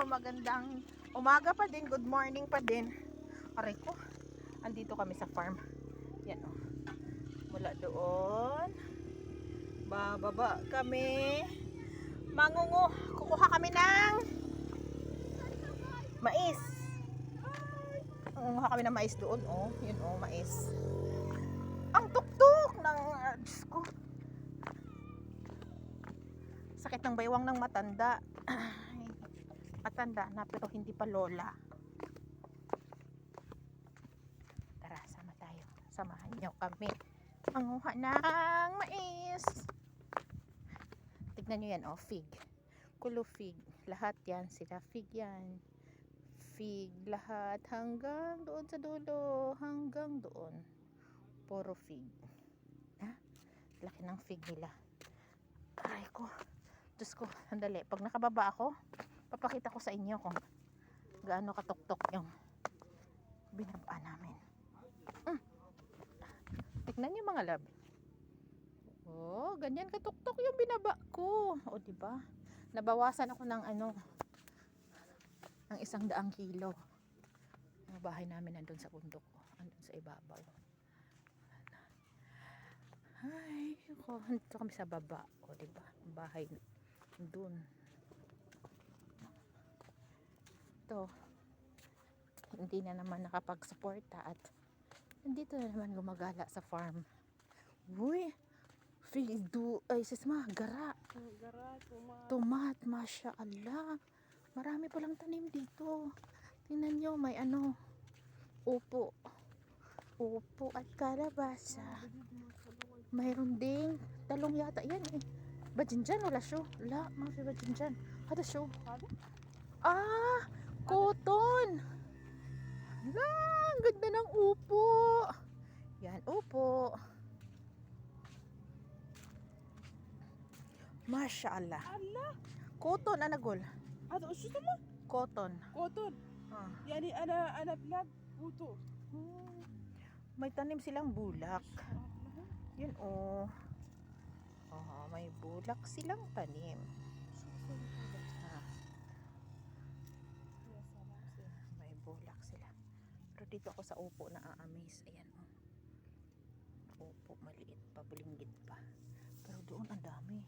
magandang umaga pa din, good morning pa din. Aray ko, andito kami sa farm. Yan oh. Mula doon, bababa kami. Mangungo, kukuha kami ng mais. Kukuha kami ng mais doon, oh. Yun oh, mais. Ang tuktok ng, ah, Diyos ko. Sakit ng baywang ng matanda. Matanda na pero hindi pa lola. Tara, sama tayo. Samahan niyo kami. Manguha ng mais. Tignan niyo yan, oh, fig. Kulo fig. Lahat yan, sila fig yan. Fig lahat hanggang doon sa dulo. Hanggang doon. Puro fig. Ha? Laki ng fig nila. Aray ko. Diyos ko, sandali. Pag nakababa ako, papakita ko sa inyo kung gaano katuktok yung binaba namin. Mm. Tignan niyo mga lab. Oh, ganyan katuktok yung binaba ko. O, di ba? Nabawasan ako ng ano, ng isang daang kilo. Ang bahay namin nandun sa bundok. Andun sa ibabaw. Ay, ako, dito kami sa baba. O, di ba? Ang bahay doon. Ito. Hindi na naman nakapag-suporta at nandito na naman gumagala sa farm. Uy! Fido, ay sisma, gara. Gara, tuma. Tomat, masya Allah. Marami palang tanim dito. Tingnan nyo, may ano. Upo. Upo at kalabasa. Mayroon ding talong yata. Yan eh. Bajinjan wala siyo. Wala, mga fi bajinjan. Hada siyo. Ah! Cotton. Lang, ganda ng upo. Yan, upo. Masya Allah. Allah. Cotton, anagol. Ano, gusto mo? Cotton. Cotton. Ah. Yani, ana, ana, vlog, puto. Hmm. May tanim silang bulak. Yun, oh. Oh, may bulak silang tanim. Dito ako sa upo na a-amaze. Ayan oh. Upo, maliit pa, bulinggit pa. Pero doon ang dami.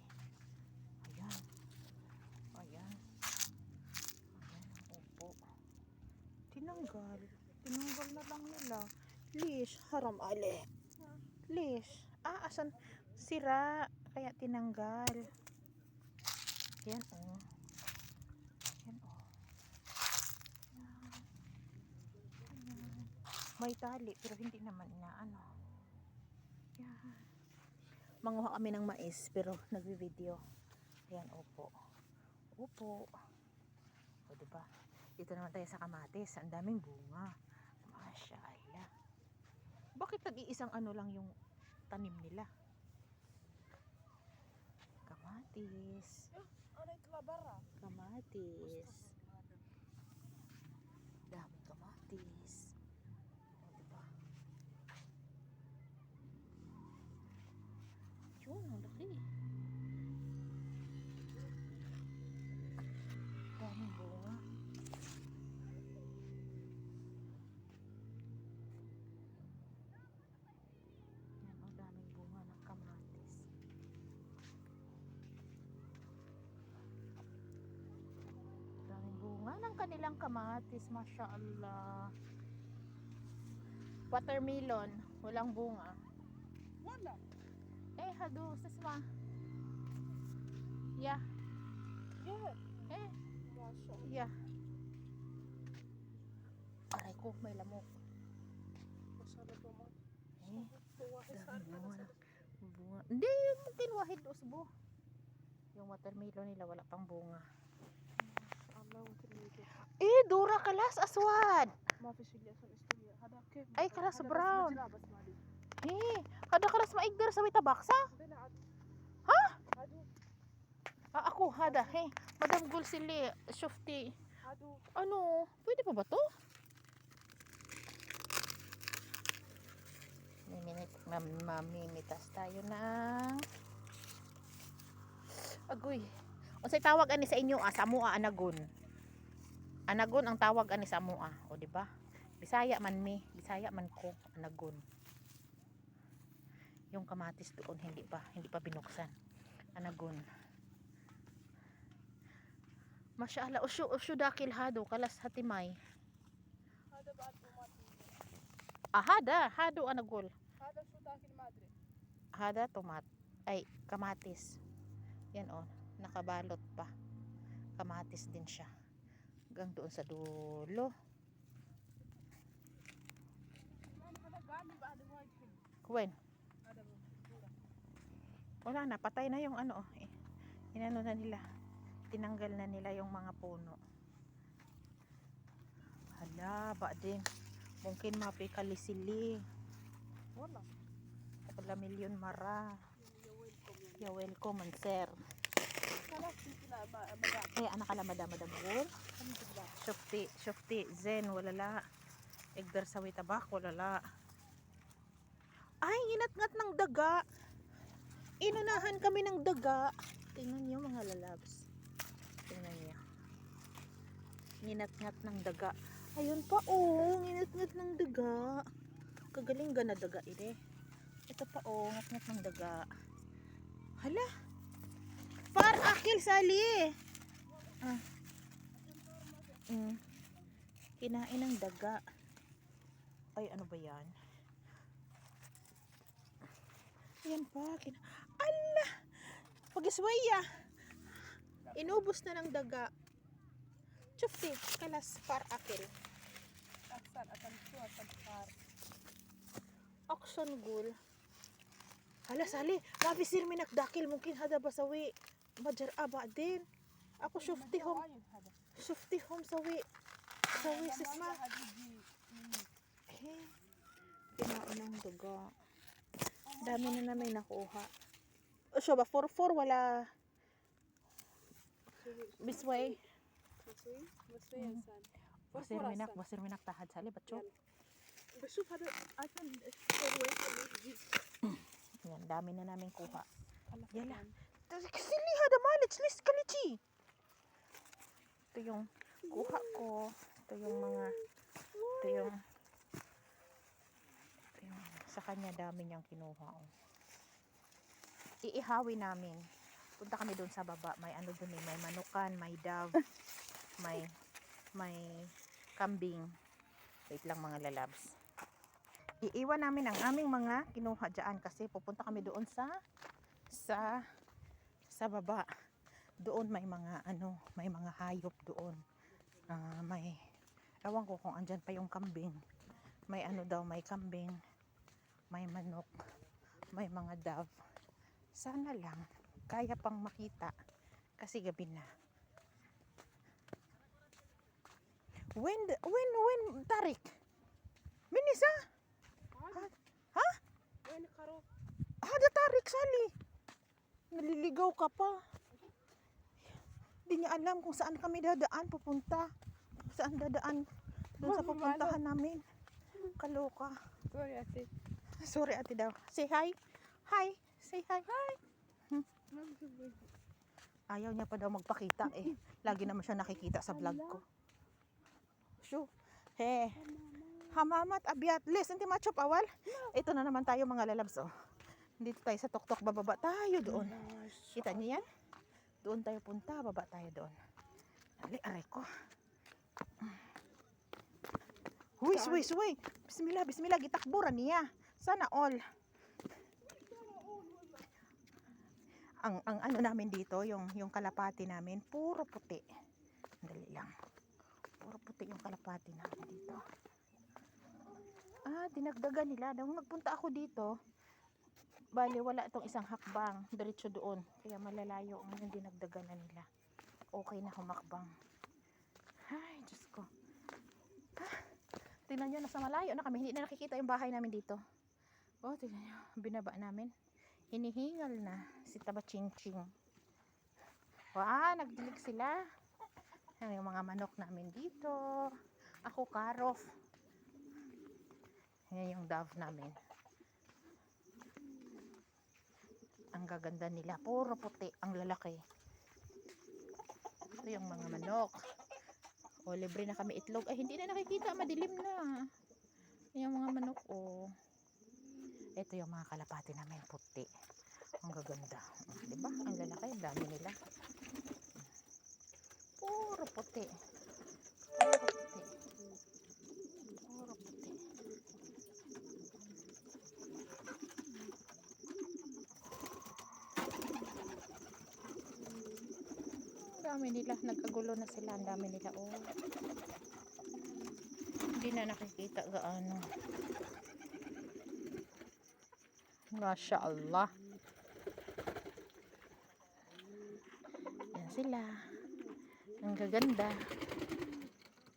Ayan. Ayan. Ayan upo. Tinanggal. Tinanggal na lang nila. Lish, haram ale. Lish. Ah, asan? Sira. Kaya tinanggal. Yan oh. Yan oh. Yan. Yan may tali pero hindi naman na ano. Yan manguha kami ng mais pero nagvi-video. Ayan opo. Opo. O diba? Dito naman tayo sa kamatis. Ang daming bunga. Masyala bakit nag-iisang ano lang yung tanim nila? Kamatis. Ah, kamatis. kamatis, Masya Allah. Watermelon, walang bunga. Wala. Eh, hadu, sasma. Yeah. Yeah. Eh. Masya Allah. Yeah. Aray ko, may lamok. Masarap naman. Eh, dami bunga. Hindi, mungkin wahid usbo. Yung watermelon nila, wala pang bunga. الله وترميته Eh, dura kalas, aswad. ما في شيء اصلا استوي هذا كيف أي خلاص هذا بس براون. مجرى بس ما عليه. Eh, kada kalas maigdar sa witabaksa. هذين عاد Ha? هادو Ah, ako, hada. Hey, Madam Gulsili, Shufti. هادو Ano, pwede pa ba to? Miminit, mam, mamimitas tayo ng agoy. Unsay tawag ani sa inyo ah, samo anagon. anagon ang tawag ani sa amoa ah. o di ba bisaya man mi bisaya man ko anagon yung kamatis doon hindi pa hindi pa binuksan anagon Masyala, usyo, usyo dakil hado, kalas hatimay. Hado ba ato Ah, hada, hado anagol. Hada usyo dakil madre. Hada tomat, ay, kamatis. Yan o, nakabalot pa. Kamatis din siya hanggang doon sa dulo. Kwen wala na patay na yung ano eh. inano na nila tinanggal na nila yung mga puno. Hala ba din? Mungkin mapikali sili wala. Wala milyon mara. You're welcome and sir. Eh, anak ala madam madam gul. Shufti, shufti, zen, walala. Igdar sa witabak, walala. Ay, inatngat ng daga. Inunahan kami ng daga. Tingnan niyo mga lalabs. Tingnan niyo. Inatngat ng daga. Ayun pa, oh, inatngat ng daga. Kagaling ga na daga ire. Ito pa, oh, inatngat ng daga. Hala, Jamil, sali. Ah. Mm. Kinain ng daga. Ay, ano ba yan? Ayan pa. Kina Ala! Pagiswaya! Inubos na ng daga. Chufti, kalas par akil. Aksan, atan tu, atan par. Aksan gul. Hala, sali. Mabisir minakdakil. Mungkin hada basawi majar aba din. Ako shufti hom shufti hom sawi sawi sisma eh pinaunang dugo. Dami na namin nakuha. O siya ba? 4-4 wala. Bisway. Basir minak basir minak tahad sali bachok Besok ada akan Yan, dami na namin kuha. Yan lang. Kasiliha na malits, list kalichi. Ito yung kuha ko. Ito yung mga, ito yung, ito yung sa kanya dami niyang kinuha. Oh. Iihawi namin. Punta kami doon sa baba. May ano doon eh, may manukan, may dove, may, may kambing. Wait lang mga lalabs iiwan namin ang aming mga kinuha dyan kasi pupunta kami doon sa sa sa baba. Doon may mga ano may mga hayop doon. Uh, may ewan ko kung andyan pa yung kambing. May ano daw may kambing may manok may mga dove. Sana lang kaya pang makita kasi gabi na. When when when Tarik? Minisa ha? ha? When Karo? Ah, Hada Tarik Sali. Naliligaw ka pa. Hindi niya alam kung saan kami dadaan papunta. Saan dadaan doon sa pupuntahan namin. Kaloka. Sorry ate. Sorry ate daw. Say hi. Hi. Say hi. Hi. Hmm? Ayaw niya pa daw magpakita eh. Lagi naman siya nakikita sa vlog ko. Shoo. He. Hamamat abiat. Les, hindi machop awal. Ito na naman tayo mga lalabs oh. Dito tayo sa tuktok bababa tayo doon. Kita niyo yan? Doon tayo punta, baba tayo doon. Dali, aray ko. Saan? huy, huy. Bismillah, bismillah. Gitakburan niya. Sana all. Ang, ang ano namin dito, yung, yung kalapati namin, puro puti. Dali lang. Puro puti yung kalapati namin dito. Ah, dinagdagan nila. Nung nagpunta ako dito, bali wala itong isang hakbang. Diretso doon. Kaya malalayo ang yung dinagdagan na nila. Okay na humakbang. Ay, Diyos ko. Ah, tingnan nyo, nasa malayo na kami. Hindi na nakikita yung bahay namin dito. Oh, tingnan nyo. Binaba namin. Hinihingal na si Taba Ching Ching. Wow, nagdilig sila. Yan yung mga manok namin dito. Ako, karof. Yan yung dove namin. Ang gaganda nila. Puro puti ang lalaki. Ito yung mga manok. O, libre na kami itlog. Ay, hindi na nakikita. Madilim na. Yung mga manok, o. Ito yung mga kalapati namin, puti. Ang gaganda. Diba? Ang lalaki. Ang dami nila. Puro puti. Puro puti. Puro puti. Ang dami nila. Nagkagulo na sila. Ang dami nila. Oh. Hindi na nakikita gaano. Masya Allah. Yan sila. Ang gaganda.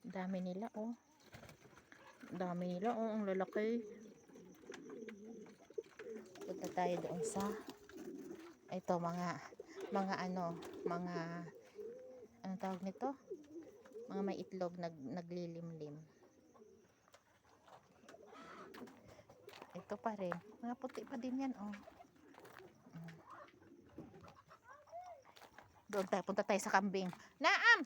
Dami nila oh. Dami nila oh. Ang lalaki. Punta tayo doon sa ito mga mga ano mga anong tawag nito? Mga may itlog nag, naglilimlim. Ito pa rin. Mga puti pa din yan oh. Doon tayo punta tayo sa kambing. Naam!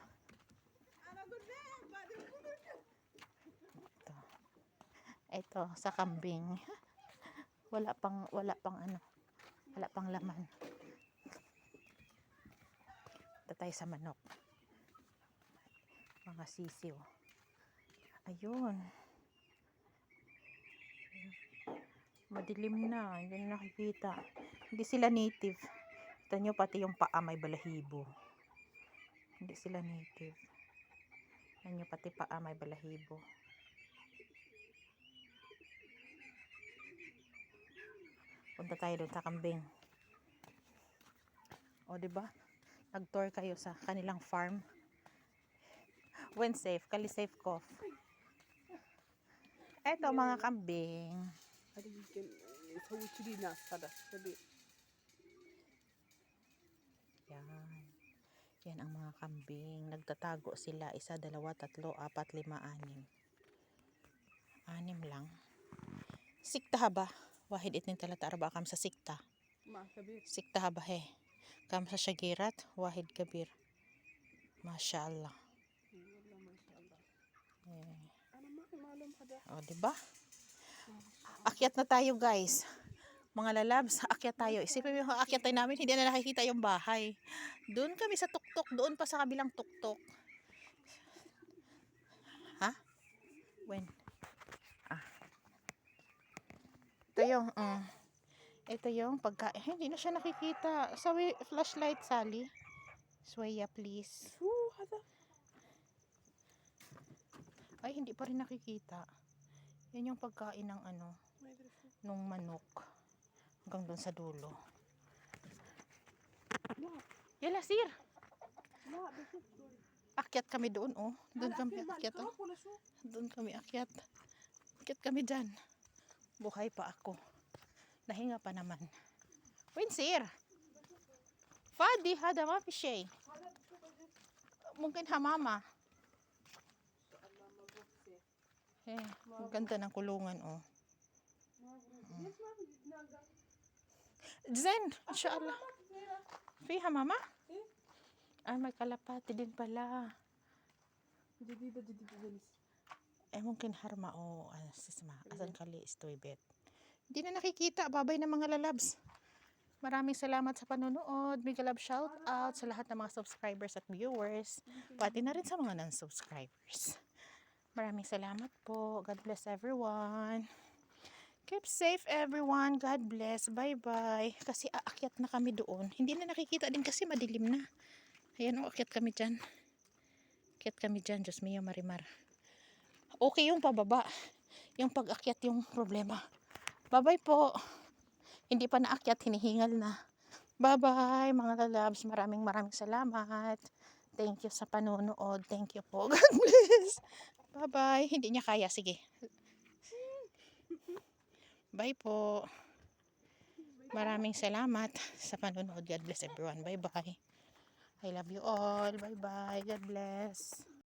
Ito ito sa kambing. Wala pang wala pang ano wala pang laman. Punta tayo sa manok mga sisiw ayun. Madilim na hindi na nakikita. Hindi sila native. Ito nyo pati yung paa may balahibo. Hindi sila native. Ito nyo pati paa may balahibo. Punta tayo doon sa kambing. O ba? Nag-tour kayo sa kanilang farm when safe kali safe ko eto mga kambing. Yan. Yan ang mga kambing. Nagtatago sila. Isa, dalawa, tatlo, apat, lima, anim. Anim lang. Sikta ba? Wahid itnin talata arba kam sa sikta. Sikta ba he? Kam sa syagirat, wahid kabir. Masya Allah. Wallah maşallah. Eh. Ana ma malum hada. O, di ba? Akyat na tayo, guys. Mga lalabs, akyat tayo. Isipin mo, akyat tayo namin, hindi na nakikita yung bahay. Doon kami sa tuktok, doon pa sa kabilang tuktok. Ha? When? Ah. Ito yung, mm, ito yung pagkain. Eh, hindi na siya nakikita. Sa wi- flashlight, Sally. Swaya, please. Hada. Ay, hindi pa rin nakikita. Yan yung pagkain ng ano, nung manok. Hanggang doon sa dulo. Yala, sir! Akyat kami doon, oh. Doon kami Akyat oh. Doon kami akyat. Akyat kami dyan. Buhay pa ako. Nahinga pa naman. Win, sir! Fadi, hada ma. Mungkin hamama. Eh, ang ganda ng kulungan, oh. Zen, inshallah. Fiha, mama? Ah, may kalapati din pala. Eh, mungkin harma o ano, sisma. Asan kali istoy bet. Hindi na nakikita. Babay na mga lalabs. Maraming salamat sa panonood. Mega love shout out sa lahat ng mga subscribers at viewers. Pati na rin sa mga non-subscribers. Maraming salamat po. God bless everyone. Keep safe everyone. God bless. Bye-bye. Kasi aakyat na kami doon. Hindi na nakikita din kasi madilim na. Ayan o, akyat kami dyan. Akyat kami dyan. Diyos mio, marimar. Okay yung pababa. Yung pag-akyat yung problema. Bye-bye po. Hindi pa naakyat, hinihingal na. Bye-bye mga lalabs. Maraming maraming salamat. Thank you sa panonood. Thank you po. God bless. Bye-bye. Hindi niya kaya. Sige. Bye po. Maraming salamat sa panonood. God bless everyone. Bye-bye. I love you all. Bye-bye. God bless.